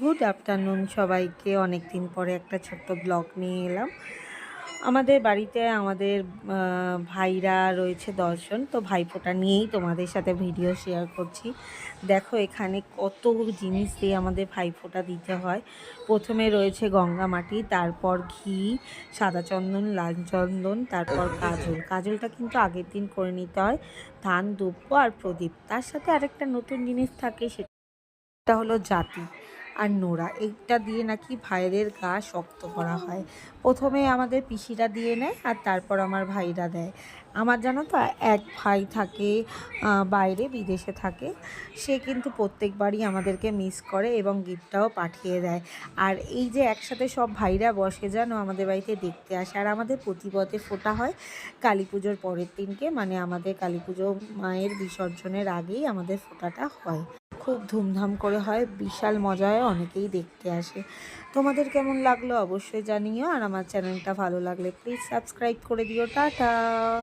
Good afternoon সবাইকে। অনেক দিন পরে একটা ছোট্ট ব্লগ নিয়ে এলাম। আমাদের বাড়িতে আমাদের ভাইরা রয়েছে দশজন। তো ভাইফোঁটা নিয়েই তোমাদের সাথে ভিডিও শেয়ার করছি। দেখো এখানে কত জিনিস দিয়ে আমাদের ভাইফোঁটা দিতে হয়। প্রথমে রয়েছে গঙ্গা মাটি, তারপর ঘি, সাদা চন্দন, লাল চন্দন, তারপর কাজল। কাজলটা কিন্তু আগের দিন করে নিতে হয়। ধান দুব্য আর প্রদীপ। তার সাথে আরেকটা নতুন জিনিস থাকে, সেটা হলো জাতি। আর নোড়া, এইটা দিয়ে নাকি ভাইয়ের গা শক্ত করা হয়। প্রথমে আমাদের পিসিরা দিয়ে নেয় আর তারপর আমার ভাইরা দেয়। আমার জানো তো, এক ভাই থাকে বাইরে, বিদেশে থাকে। সে কিন্তু প্রত্যেকবারই আমাদেরকে মিস করে এবং গিফটটাও পাঠিয়ে দেয়। আর এই যে একসাথে সব ভাইরা বসে জানো আমাদের বাড়িতে দেখতে আসে। আর আমাদের প্রতিপদে ফোটা হয় কালী পুজোর পরের দিনকে। মানে আমাদের কালী পুজো মায়ের বিসর্জনের আগেই আমাদের ফোটাটা হয়। খুব ধুমধাম করে হয়, বিশাল মজা হয় অনেকেই দেখতে আসে। তোমাদের কেমন লাগল অবশ্যই জানিও, আর আমার চ্যানেলটা ভালো লাগলে প্লিজ সাবস্ক্রাইব করে দিও। টাটা!